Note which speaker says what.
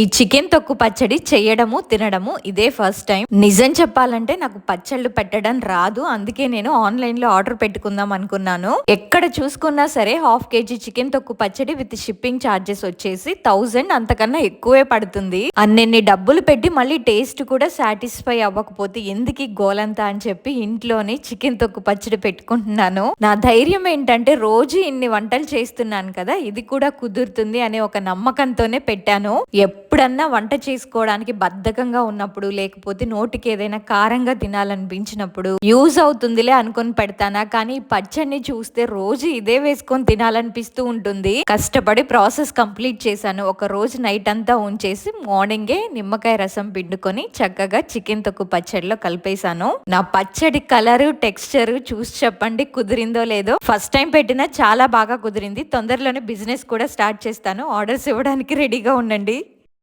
Speaker 1: ఈ చికెన్ తొక్కు పచ్చడి చేయడము తినడము ఇదే ఫస్ట్ టైం. నిజం చెప్పాలంటే నాకు పచ్చళ్ళు పెట్టడం రాదు. అందుకే నేను ఆన్లైన్లో ఆర్డర్ పెట్టుకుందాం అనుకున్నాను. ఎక్కడ చూసుకున్నా సరే హాఫ్ కేజీ చికెన్ తొక్కు పచ్చడి విత్ షిప్పింగ్ ఛార్జెస్ వచ్చేసి థౌజండ్. అంతకన్నా ఎక్కువే పడుతుంది. అన్నెన్ని డబ్బులు పెట్టి మళ్ళీ టేస్ట్ కూడా సాటిస్ఫై అవ్వకపోతే ఎందుకు గోలంతా అని చెప్పి ఇంట్లోనే చికెన్ తొక్కు పచ్చడి పెట్టుకుంటున్నాను. నా ధైర్యం ఏంటంటే రోజు ఇన్ని వంటలు చేస్తున్నాను కదా ఇది కూడా కుదురుతుంది అనే ఒక నమ్మకంతోనే పెట్టాను. ఎప్పుడన్నా వంట చేసుకోవడానికి బద్ధకంగా ఉన్నప్పుడు లేకపోతే నోటికి ఏదైనా కారంగా తినాలనిపించినప్పుడు యూజ్ అవుతుందిలే అనుకొని పెడతానా? కానీ పచ్చడిని చూస్తే రోజు ఇదే వేసుకొని తినాలనిపిస్తూ ఉంటుంది. కష్టపడి ప్రాసెస్ కంప్లీట్ చేశాను. ఒక రోజు నైట్ అంతా ఉంచేసి మార్నింగే నిమ్మకాయ రసం పిండుకొని చక్కగా చికెన్ తొక్కు పచ్చడిలో కలిపేశాను. నా పచ్చడి కలర్ టెక్స్చర్ చూసి చెప్పండి కుదిరిందో లేదో. ఫస్ట్ టైం పెట్టినా చాలా బాగా కుదిరింది. తొందరలోనే బిజినెస్ కూడా స్టార్ట్ చేస్తాను. ఆర్డర్స్ ఇవ్వడానికి రెడీగా ఉండండి.